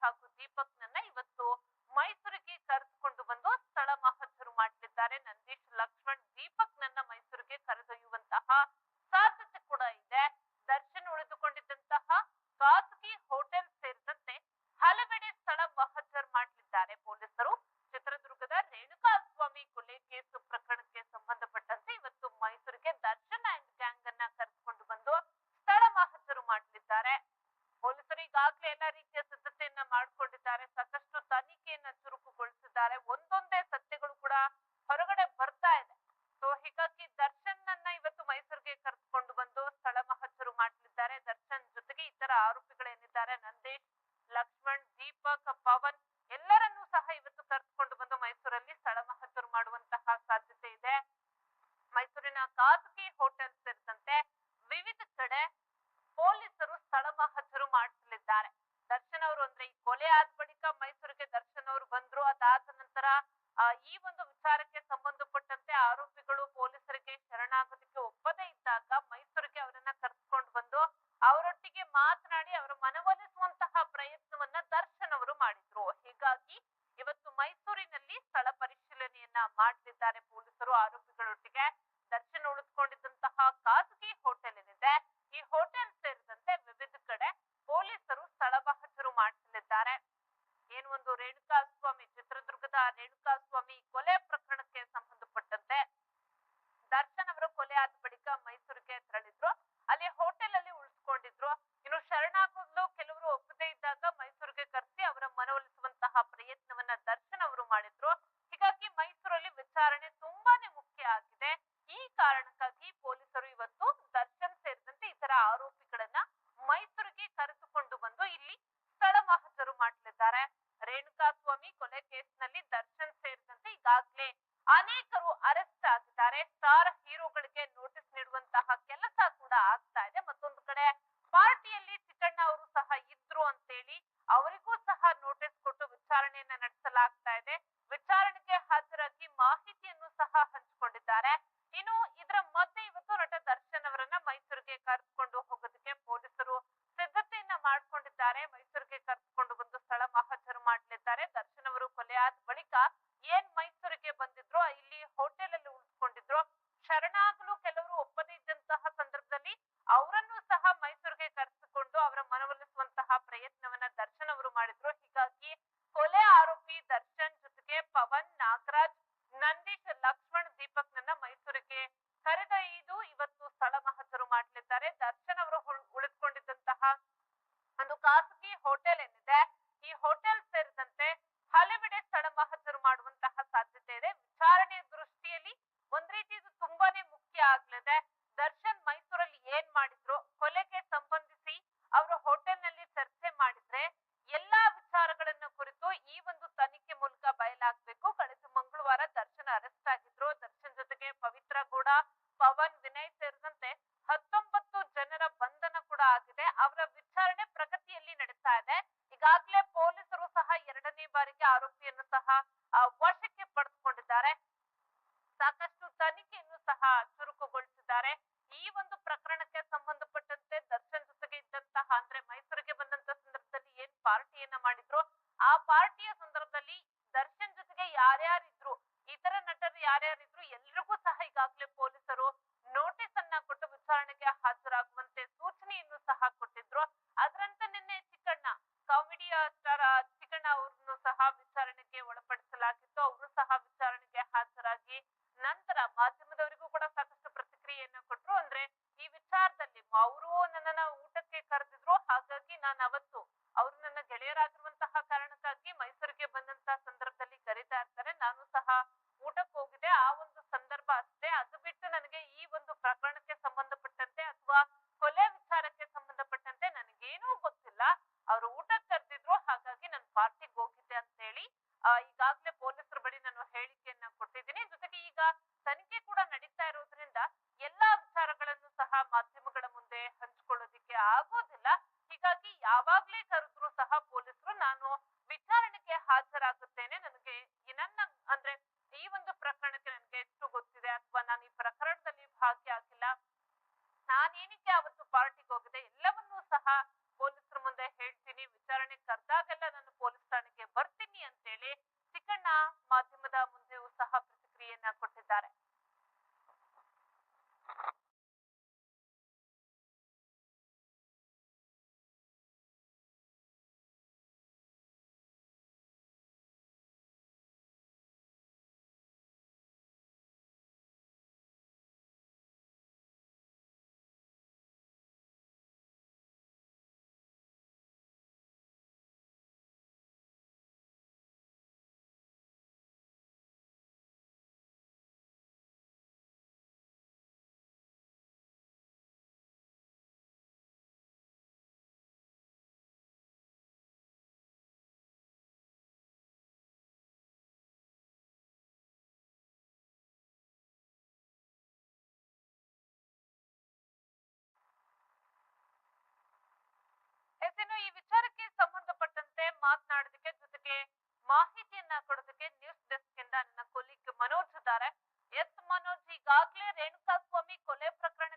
faculdade Renukaswamy ಕೊಲೆ ಮಾಹಿತಿಯನ್ನು ಸಹ ಹಂಚಿಕೊಂಡಿದ್ದಾರೆ. ಇದು ತುಂಬಾನೇ ಮುಖ್ಯ ಆಗ್ಲದೆ ಈ ವಿಚಾರಕ್ಕೆ ಸಂಬಂಧಪಟ್ಟಂತೆ ಮಾತನಾಡೋದಕ್ಕೆ ಜೊತೆಗೆ ಮಾಹಿತಿಯನ್ನ ಕೊಡೋದಕ್ಕೆ ನ್ಯೂಸ್ ಡೆಸ್ಕ್ ಇಂದ ನನ್ನ ಕೊಲೀಗ್ ಮನೋಜ್ ಇದ್ದಾರೆ. ಎಸ್ ಮನೋಜ್, ಈಗಾಗಲೇ ರೇಣುಕಾ ಸ್ವಾಮಿ ಕೊಲೆ ಪ್ರಕರಣ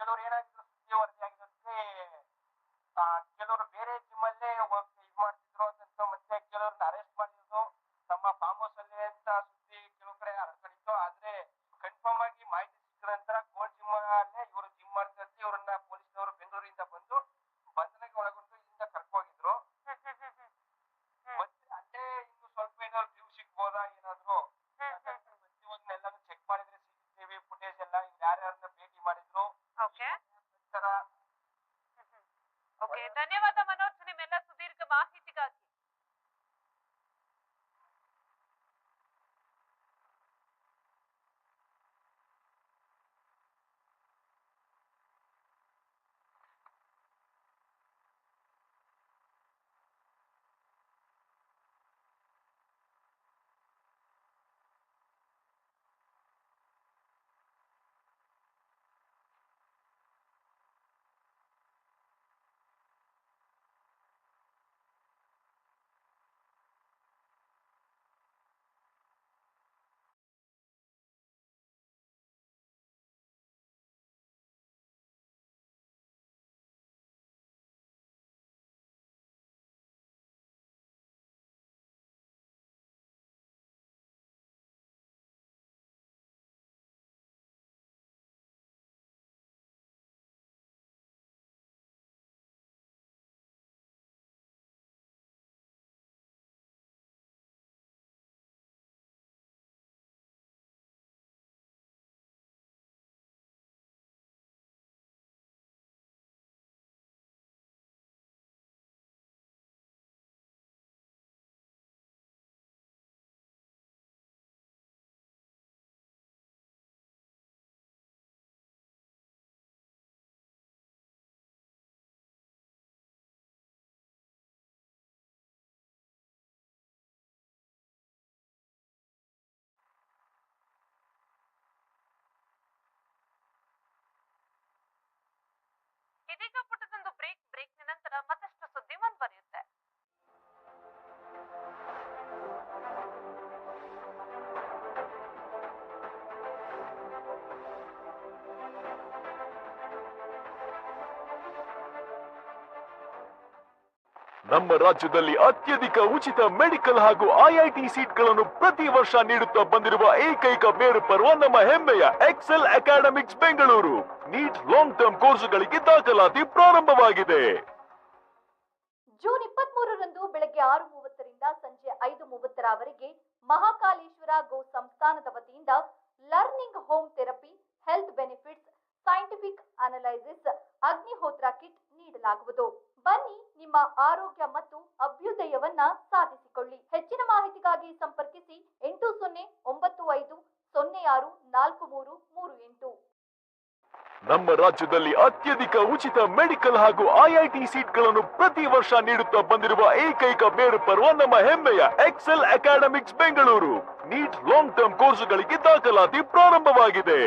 Lorena ಇದೀಗ ಪುಟದೊಂದು ಬ್ರೇಕ್ ಬ್ರೇಕ್ ನಂತರ ಮತ್ತಷ್ಟು ಸುದ್ದಿ ಮುಂದುವರಿಯುತ್ತೆ. ನಮ್ಮ ರಾಜ್ಯದಲ್ಲಿ ಅತ್ಯಧಿಕ ಉಚಿತ ಮೆಡಿಕಲ್ ಹಾಗೂ ಐಐಟಿ ಸೀಟ್ಗಳನ್ನು ಪ್ರತಿ ವರ್ಷ ನೀಡುತ್ತಾ ಬಂದಿರುವ ಏಕೈಕ ಬೇರುಪರ್ವ ನಮ್ಮ ಹೆಮ್ಮೆಯ Excel Academics Bengaluru. NEET long term ಕೋರ್ಸ್ಗಳಿಗೆ ದಾಖಲಾತಿ ಪ್ರಾರಂಭವಾಗಿದೆ. ಜೂನ್ ಇಪ್ಪತ್ಮೂರರಂದು ಬೆಳಗ್ಗೆ ಆರು ಮೂವತ್ತರಿಂದ ಸಂಜೆ ಐದು ಮೂವತ್ತರವರೆಗೆ ಮಹಾಕಾಲೇಶ್ವರ ಗೋ ಸಂಸ್ಥಾನದ ವತಿಯಿಂದ learning home therapy, health benefits, scientific analysis, Agnihotra kit ನೀಡಲಾಗುವುದು. ಬನ್ನಿ ನಿಮ್ಮ ಆರೋಗ್ಯ ಮತ್ತು ಅಭ್ಯುದಯವನ್ನ ಸಾಧಿಸಿಕೊಳ್ಳಿ. ಹೆಚ್ಚಿನ ಮಾಹಿತಿಗಾಗಿ ಸಂಪರ್ಕಿಸಿ ಎಂಟು ಸೊನ್ನೆ ಒಂಬತ್ತು ಐದು ಸೊನ್ನೆ ಆರು ನಾಲ್ಕು ಮೂರು ಮೂರು ಎಂಟು ನಮ್ಮ ರಾಜ್ಯದಲ್ಲಿ ಅತ್ಯಧಿಕ ಉಚಿತ ಮೆಡಿಕಲ್ ಹಾಗೂ ಐಐಟಿ ಸೀಟ್ಗಳನ್ನು ಪ್ರತಿ ವರ್ಷ ನೀಡುತ್ತಾ ಬಂದಿರುವ ಏಕೈಕ ಬೇರುಪರ್ವ ನಮ್ಮ ಹೆಮ್ಮೆಯ Excel Academics Bengaluru. NEET long term ಕೋರ್ಸುಗಳಿಗೆ ದಾಖಲಾತಿ ಪ್ರಾರಂಭವಾಗಿದೆ.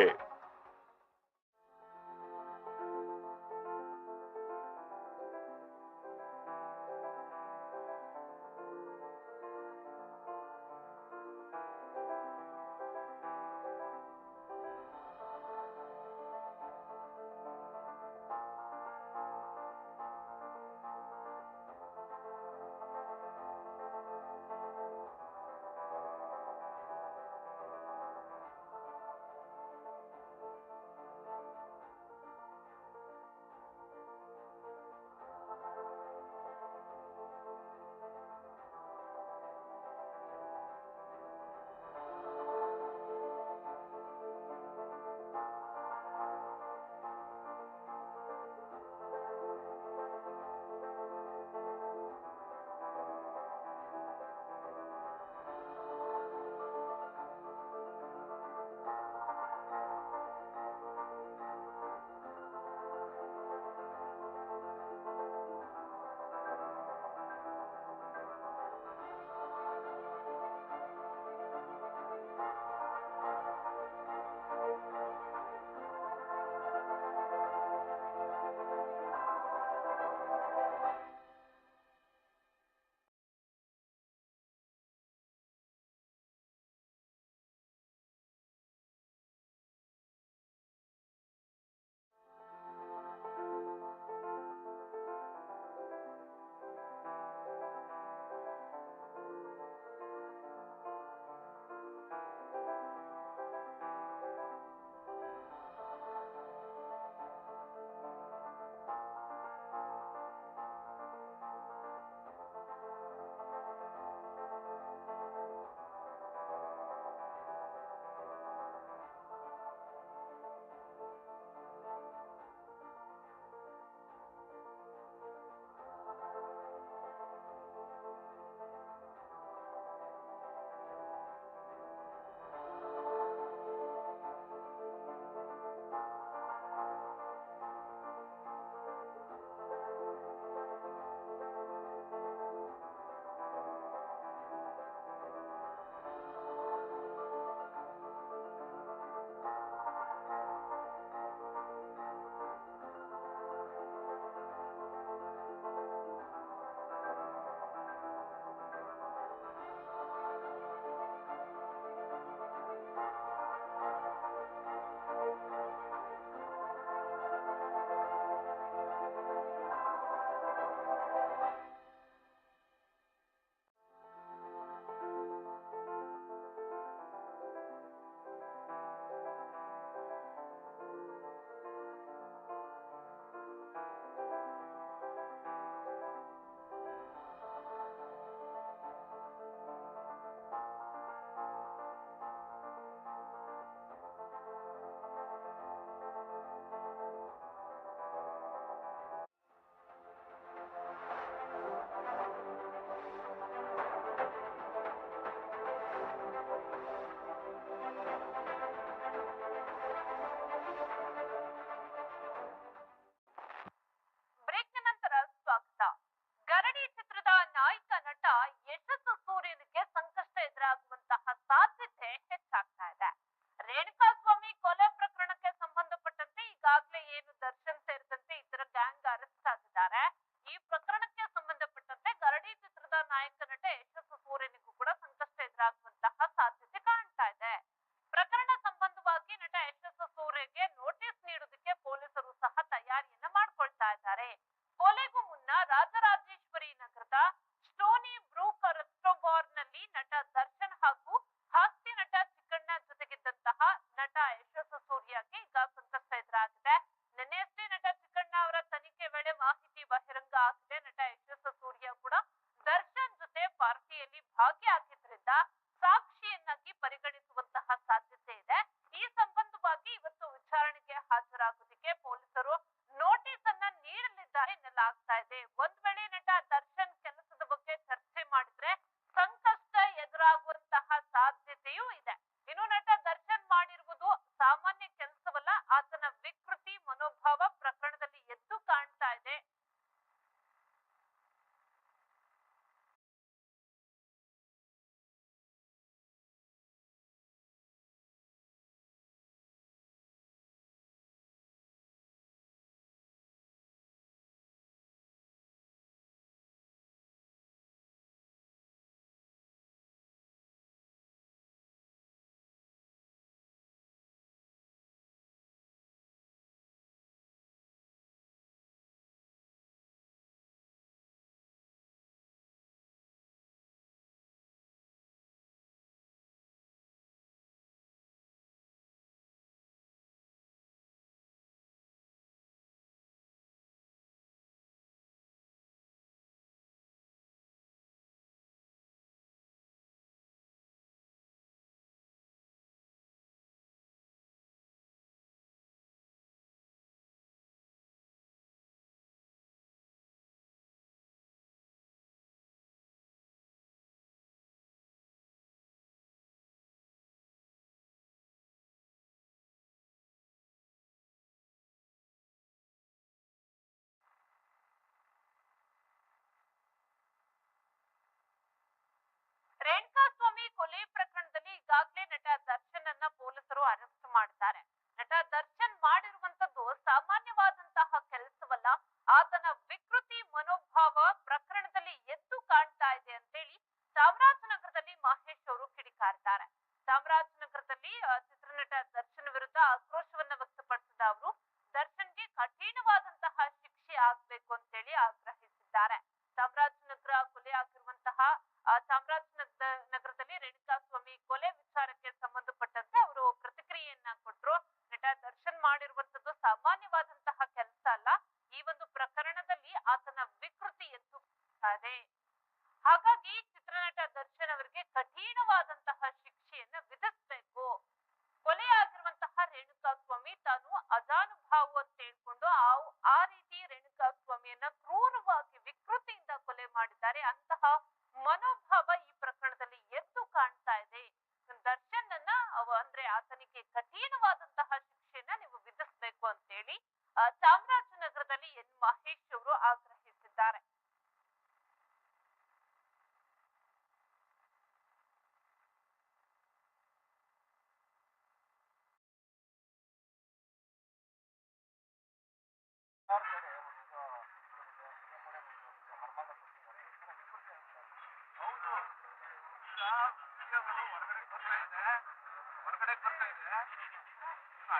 ರೇಣುಕಾಸ್ವಾಮಿ ಕೊಲೆ ಪ್ರಕರಣದಲ್ಲಿ ಈಗಾಗಲೇ ನಟ ದರ್ಶನ್ ಅನ್ನ ಪೊಲೀಸರು ಅರೆಸ್ಟ್ ಮಾಡಿದ್ದಾರೆ ನಟ ದರ್ಶನ್ ಮಾಡಿರುವಂತದ್ದು ಸಾಮಾನ್ಯ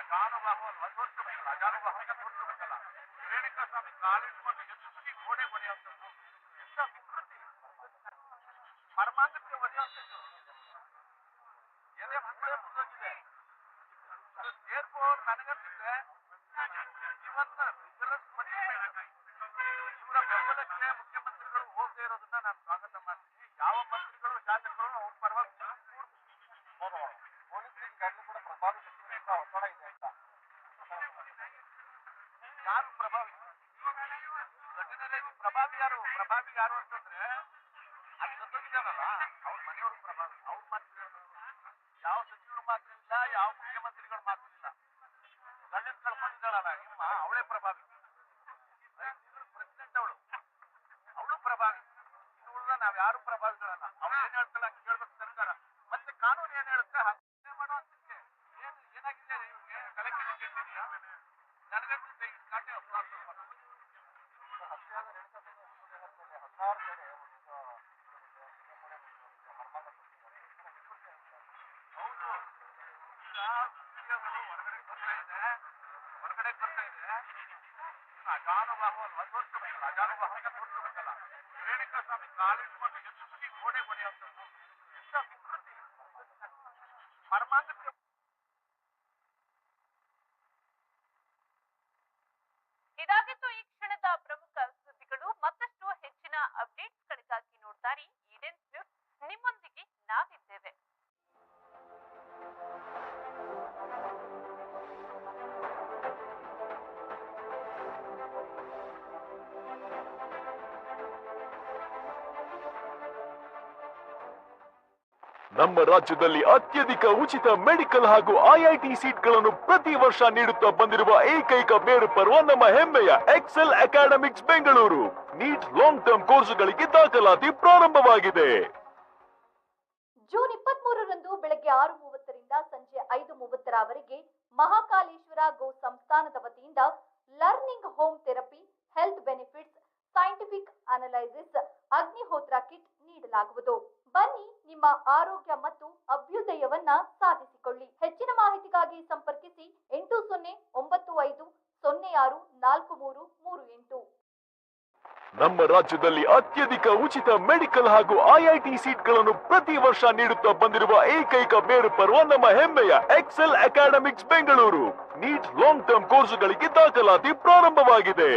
جانوا ಪ್ರಭಾವಿಗೆ ಯಾರು ಅಂತಂದ್ರೆ ಅಜಾನುಭಾವವನ್ನು ಮಧುರ್ಸಬೇಕಲ್ಲ ಅಜಾನುಭಾವಕ್ಕೆ ತೋರಿಸಬೇಕಲ್ಲ ರೇಣುಕಾ ಸ್ವಾಮಿ ಕಾಲಿಟ್ಕೊಂಡು ಎದುರು ನಮ್ಮ ರಾಜ್ಯದಲ್ಲಿ ಅತ್ಯಧಿಕ ಉಚಿತ ಮೆಡಿಕಲ್ ಹಾಗೂ ಐಐಟಿ ಸೀಟ್ಗಳನ್ನು ಪ್ರತಿ ವರ್ಷ ನೀಡುತ್ತಾ ಬಂದಿರುವ ಏಕೈಕ ಮೇರುಪರ್ವ ನಮ್ಮ ಹೆಮ್ಮೆಯ Excel Academics Bengaluru. NEET long term ಕೋರ್ಸ್ಗಳಿಗೆ ದಾಖಲಾತಿ ಪ್ರಾರಂಭವಾಗಿದೆ. ಜೂನ್ ಇಪ್ಪತ್ತ್ ಮೂರರಂದು ಬೆಳಗ್ಗೆ ಆರು ಮೂವತ್ತರಿಂದ ಸಂಜೆ ಐದು ಮೂವತ್ತರವರೆಗೆ ಮಹಾಕಾಲೇಶ್ವರ ಗೋ ಸಂಸ್ಥಾನದ ವತಿಯಿಂದ learning home therapy, health benefits, scientific analysis, Agnihotra kit ನೀಡಲಾಗುವುದು. ಬನ್ನಿ ನಿಮ್ಮ ಆರೋಗ್ಯ ಮತ್ತು ಅಭ್ಯುದಯವನ್ನ ಸಾಧಿಸಿಕೊಳ್ಳಿ. ಹೆಚ್ಚಿನ ಮಾಹಿತಿಗಾಗಿ ಸಂಪರ್ಕಿಸಿ ಎಂಟು ಸೊನ್ನೆ ಒಂಬತ್ತು ಐದು ಸೊನ್ನೆ ಆರು ನಾಲ್ಕು ಮೂರು ಮೂರು ಎಂಟು. ನಮ್ಮ ರಾಜ್ಯದಲ್ಲಿ ಅತ್ಯಧಿಕ ಉಚಿತ ಮೆಡಿಕಲ್ ಹಾಗೂ ಐಐಟಿ ಸೀಟ್ಗಳನ್ನು ಪ್ರತಿ ವರ್ಷ ನೀಡುತ್ತಾ ಬಂದಿರುವ ಏಕೈಕ ಮೇರುಪರ್ವ ನಮ್ಮ ಹೆಮ್ಮೆಯ Excel Academics Bengaluru. NEET long term ಕೋರ್ಸ್ಗಳಿಗೆ ದಾಖಲಾತಿ ಪ್ರಾರಂಭವಾಗಿದೆ.